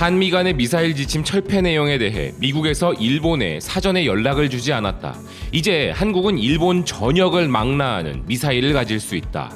한미 간의 미사일 지침 철폐 내용에 대해 미국에서 일본에 사전에 연락을 주지 않았다. 이제 한국은 일본 전역을 망라하는 미사일을 가질 수 있다.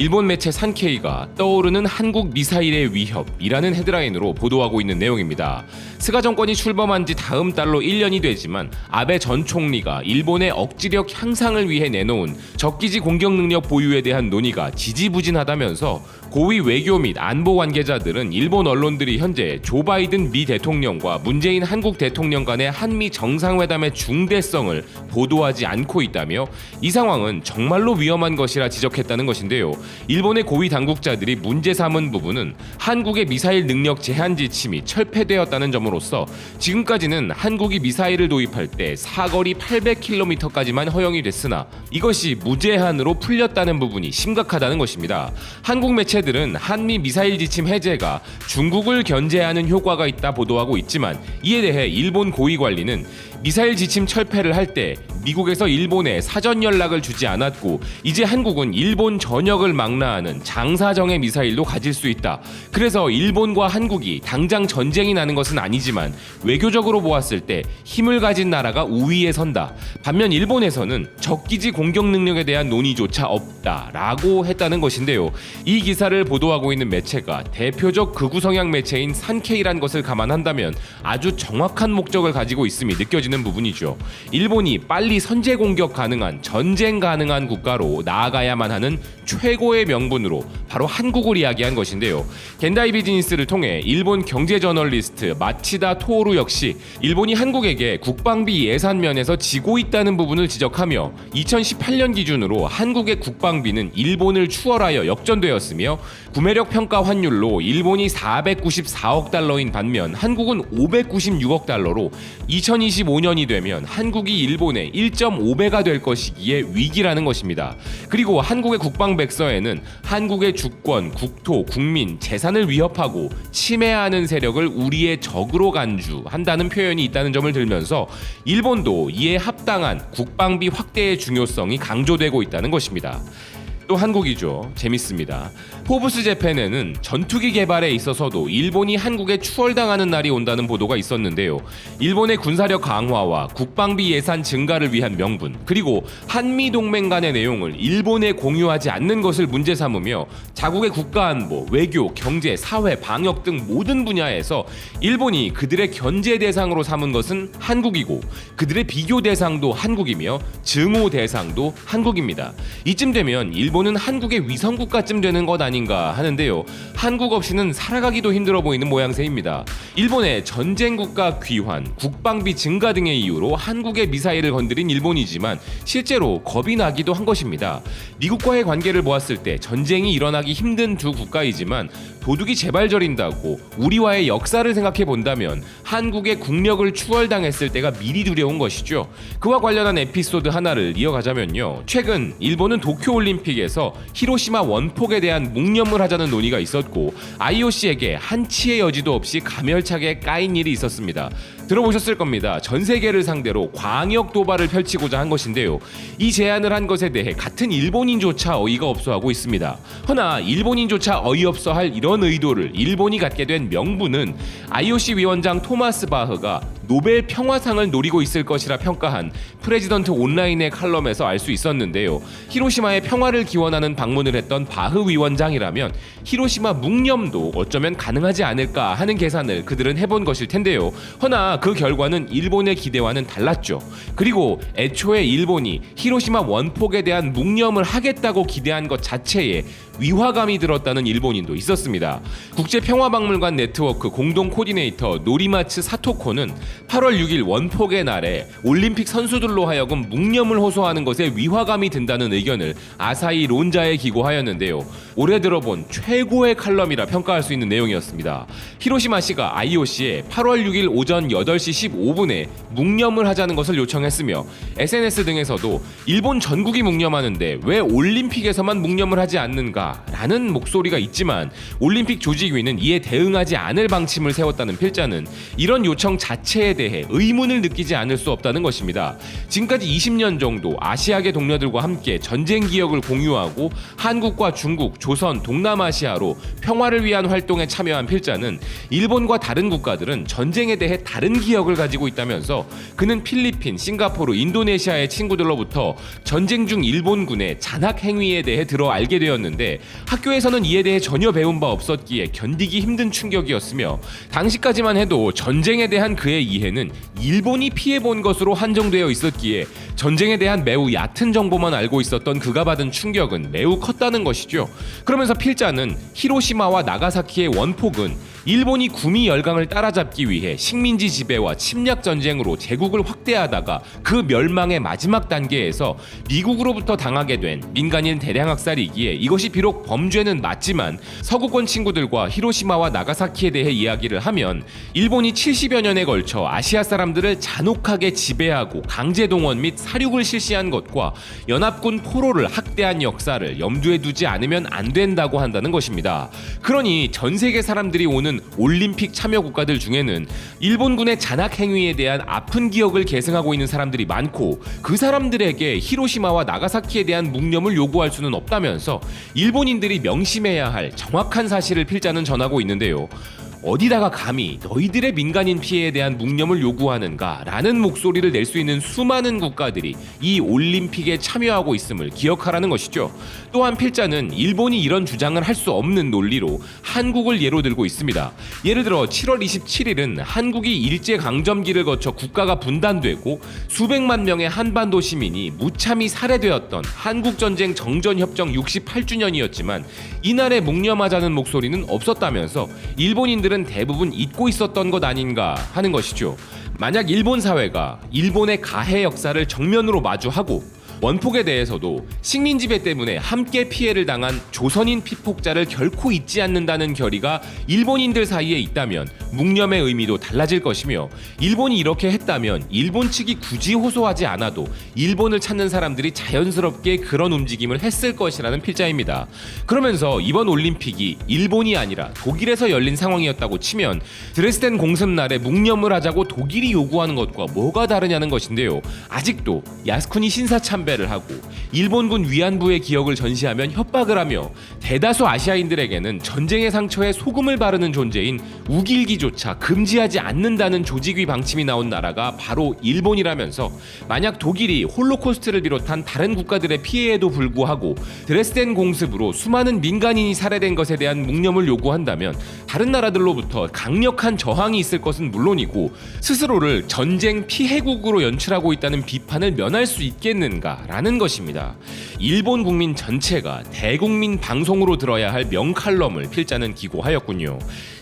일본 매체 산케이가 떠오르는 한국 미사일의 위협이라는 헤드라인으로 보도하고 있는 내용입니다. 스가 정권이 출범한 지 다음 달로 1년이 되지만 아베 전 총리가 일본의 억지력 향상을 위해 내놓은 적기지 공격 능력 보유에 대한 논의가 지지부진하다면서 고위 외교 및 안보 관계자들은 일본 언론들이 현재 조 바이든 미 대통령과 문재인 한국 대통령 간의 한미 정상회담의 중대성을 보도하지 않고 있다며 이 상황은 정말로 위험한 것이라 지적했다는 것인데요. 일본의 고위 당국자들이 문제 삼은 부분은 한국의 미사일 능력 제한 지침이 철폐되었다는 점으로서 지금까지는 한국이 미사일을 도입할 때 사거리 800km까지만 허용이 됐으나 이것이 무제한으로 풀렸다는 부분이 심각하다는 것입니다. 한국 매체 들은 한미 미사일 지침 해제가 중국을 견제하는 효과가 있다 보도하고 있지만 이에 대해 일본 고위 관리는 미사일 지침 철폐를 할 때 미국에서 일본에 사전 연락을 주지 않았고 이제 한국은 일본 전역을 망라하는 장사정의 미사일도 가질 수 있다. 그래서 일본과 한국이 당장 전쟁이 나는 것은 아니지만 외교적으로 보았을 때 힘을 가진 나라가 우위에 선다. 반면 일본에서는 적기지 공격 능력에 대한 논의조차 없다라고 했다는 것인데요. 이 기사를 보도하고 있는 매체가 대표적 극우 성향 매체인 산케이란 것을 감안한다면 아주 정확한 목적을 가지고 있음이 느껴 지는 부분이죠. 일본이 빨리 선제 공격 가능한 전쟁 가능한 국가로 나아가야만 하는 최고의 명분으로 바로 한국을 이야기한 것인데요. 겐다이 비즈니스를 통해 일본 경제 저널리스트 마치다 토오루 역시 일본이 한국에게 국방비 예산 면에서 지고 있다는 부분을 지적하며 2018년 기준으로 한국의 국방비는 일본을 추월하여 역전되었으며 구매력 평가 환율로 일본이 494억 달러인 반면 한국은 596억 달러로 2025년이 되면 한국이 일본의 1.5배가 될 것이기에 위기라는 것입니다. 그리고 한국의 국방 백서에는 한국의 주 권, 국토, 국민, 재산을 위협하고 침해하는 세력을 우리의 적으로 간주한다는 표현이 있다는 점을 들면서 일본도 이에 합당한 국방비 확대의 중요성이 강조되고 있다는 것입니다. 또 한국이죠. 재밌습니다. 포브스 재팬에는 전투기 개발에 있어서도 일본이 한국에 추월당하는 날이 온다는 보도가 있었는데요. 일본의 군사력 강화와 국방비 예산 증가를 위한 명분, 그리고 한미 동맹 간의 내용을 일본에 공유하지 않는 것을 문제 삼으며 자국의 국가 안보, 외교, 경제, 사회, 방역 등 모든 분야에서 일본이 그들의 견제 대상으로 삼은 것은 한국이고 그들의 비교 대상도 한국이며 증오 대상도 한국입니다. 이쯤 되면 일본 은 한국의 위성국가쯤 되는 것 아닌가 하는데요. 한국 없이는 살아가기도 힘들어 보이는 모양새입니다. 일본의 전쟁 국가 귀환, 국방비 증가 등의 이유로 한국의 미사일을 건드린 일본이지만 실제로 겁이 나기도 한 것입니다. 미국과의 관계를 보았을 때 전쟁이 일어나기 힘든 두 국가이지만 도둑이 제발 저린다고 우리와의 역사를 생각해 본다면 한국의 국력을 추월당했을 때가 미리 두려운 것이죠. 그와 관련한 에피소드 하나를 이어가자면요. 최근 일본은 도쿄 올림픽에서 히로시마 원폭에 대한 묵념을 하자는 논의가 있었고 IOC에게 한치의 여지도 없이 가멸차게 까인 일이 있었습니다. 들어보셨을 겁니다. 전 세계를 상대로 광역 도발을 펼치고자 한 것인데요. 이 제안을 한 것에 대해 같은 일본인조차 어이가 없어하고 있습니다. 허나 일본인조차 어이없어할 이런 의도를 일본이 갖게 된 명분은 IOC 위원장 토마스 바흐가 노벨 평화상을 노리고 있을 것이라 평가한 프레지던트 온라인의 칼럼에서 알 수 있었는데요. 히로시마의 평화를 기원하는 방문을 했던 바흐 위원장이라면 히로시마 묵념도 어쩌면 가능하지 않을까 하는 계산을 그들은 해본 것일 텐데요. 허나 그 결과는 일본의 기대와는 달랐죠. 그리고 애초에 일본이 히로시마 원폭에 대한 묵념을 하겠다고 기대한 것 자체에 위화감이 들었다는 일본인도 있었습니다. 국제평화박물관 네트워크 공동 코디네이터 노리마츠 사토코는 8월 6일 원폭의 날에 올림픽 선수들로 하여금 묵념을 호소하는 것에 위화감이 든다는 의견을 아사히 론자에 기고하였는데요. 올해 들어본 최고의 칼럼이라 평가할 수 있는 내용이었습니다. 히로시마 씨가 IOC에 8월 6일 오전 8시 15분에 묵념을 하자는 것을 요청했으며 SNS 등에서도 일본 전국이 묵념하는데 왜 올림픽에서만 묵념을 하지 않는가? 라는 목소리가 있지만 올림픽 조직위는 이에 대응하지 않을 방침을 세웠다는 필자는 이런 요청 자체에 역사에 대해 의문을 느끼지 않을 수 없다는 것입니다. 지금까지 20년 정도 아시아계 동료들과 함께 전쟁 기억을 공유하고 한국과 중국, 조선, 동남아시아로 평화를 위한 활동에 참여한 필자는 일본과 다른 국가들은 전쟁에 대해 다른 기억을 가지고 있다면서 그는 필리핀, 싱가포르, 인도네시아의 친구들로부터 전쟁 중 일본군의 잔악 행위에 대해 들어 알게 되었는데 학교에서는 이에 대해 전혀 배운 바 없었기에 견디기 힘든 충격이었으며 당시까지만 해도 전쟁에 대한 그의 이해는 일본이 피해 본 것으로 한정되어 있었기에 전쟁에 대한 매우 얕은 정보만 알고 있었던 그가 받은 충격은 매우 컸다는 것이죠. 그러면서 필자는 히로시마와 나가사키의 원폭은 일본이 구미 열강을 따라잡기 위해 식민지 지배와 침략 전쟁으로 제국을 확대하다가 그 멸망의 마지막 단계에서 미국으로부터 당하게 된 민간인 대량 학살이기에 이것이 비록 범죄는 맞지만 서구권 친구들과 히로시마와 나가사키에 대해 이야기를 하면 일본이 70여 년에 걸쳐 아시아 사람들을 잔혹하게 지배하고 강제 동원 및 사륙을 실시한 것과 연합군 포로를 학대한 역사를 염두에 두지 않으면 안 된다고 한다는 것입니다. 그러니 전 세계 사람들이 오는 올림픽 참여 국가들 중에는 일본군의 잔악 행위에 대한 아픈 기억을 계승하고 있는 사람들이 많고 그 사람들에게 히로시마와 나가사키에 대한 묵념을 요구할 수는 없다면서 일본인들이 명심해야 할 정확한 사실을 필자는 전하고 있는데요. 어디다가 감히 너희들의 민간인 피해에 대한 묵념을 요구하는가 라는 목소리를 낼 수 있는 수많은 국가들이 이 올림픽에 참여하고 있음을 기억하라는 것이죠. 또한 필자는 일본이 이런 주장을 할 수 없는 논리로 한국을 예로 들고 있습니다. 예를 들어 7월 27일은 한국이 일제 강점기를 거쳐 국가가 분단되고 수백만 명의 한반도 시민이 무참히 살해되었던 한국 전쟁 정전 협정 68주년이었지만 이날에 묵념하자는 목소리는 없었다면서 일본인들은 대부분 잊고 있었던 것 아닌가 하는 것이죠. 만약 일본 사회가 일본의 가해 역사를 정면으로 마주하고 원폭에 대해서도 식민 지배 때문에 함께 피해를 당한 조선인 피폭자를 결코 잊지 않는다는 결의가 일본인들 사이에 있다면 묵념의 의미도 달라질 것이며 일본이 이렇게 했다면 일본 측이 굳이 호소하지 않아도 일본을 찾는 사람들이 자연스럽게 그런 움직임을 했을 것이라는 필자입니다. 그러면서 이번 올림픽이 일본이 아니라 독일에서 열린 상황이었다고 치면 드레스덴 공습 날에 묵념을 하자고 독일이 요구하는 것과 뭐가 다르냐는 것인데요. 아직도 야스쿠니 신사 참 배를 하고 일본군 위안부의 기억을 전시하면 협박을 하며 대다수 아시아인들에게는 전쟁의 상처에 소금을 바르는 존재인 우길기조차 금지하지 않는다는 조직위 방침이 나온 나라가 바로 일본이라면서 만약 독일이 홀로코스트를 비롯한 다른 국가들의 피해에도 불구하고 드레스덴 공습으로 수많은 민간인이 살해된 것에 대한 묵념을 요구한다면 다른 나라들로부터 강력한 저항이 있을 것은 물론이고 스스로를 전쟁 피해국으로 연출하고 있다는 비판을 면할 수 있겠는가 라는 것입니다. 일본 국민 전체가 대국민 방송으로 들어야 할 명칼럼을 필자는 기고하였군요.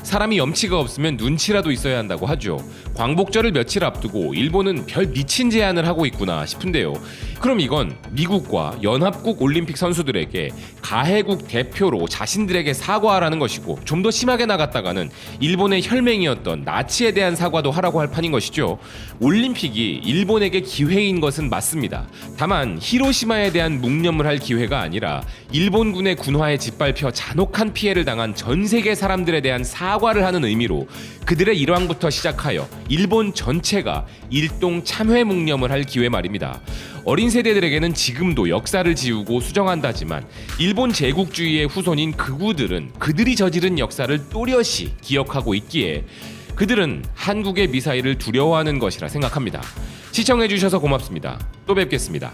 사람이 염치가 없으면 눈치라도 있어야 한다고 하죠. 광복절을 며칠 앞두고 일본은 별 미친 제안을 하고 있구나 싶은데요. 그럼 이건 미국과 연합국 올림픽 선수들에게 가해국 대표로 자신들에게 사과하라는 것이고 좀 더 심하게 나갔다가는 일본의 혈맹이었던 나치에 대한 사과도 하라고 할 판인 것이죠. 올림픽이 일본에게 기회인 것은 맞습니다. 다만 히로시마에 대한 묵념을 할 기회가 아니라 일본군의 군화에 짓밟혀 잔혹한 피해를 당한 전 세계 사람들에 대한 사과를 하는 의미로 그들의 일왕부터 시작하여 일본 전체가 일동 참회 묵념을 할 기회 말입니다. 어린 세대들에게는 지금도 역사를 지우고 수정한다지만 일본 제국주의의 후손인 극우들은 그들이 저지른 역사를 또렷이 기억하고 있기에 그들은 한국의 미사일을 두려워하는 것이라 생각합니다. 시청해주셔서 고맙습니다. 또 뵙겠습니다.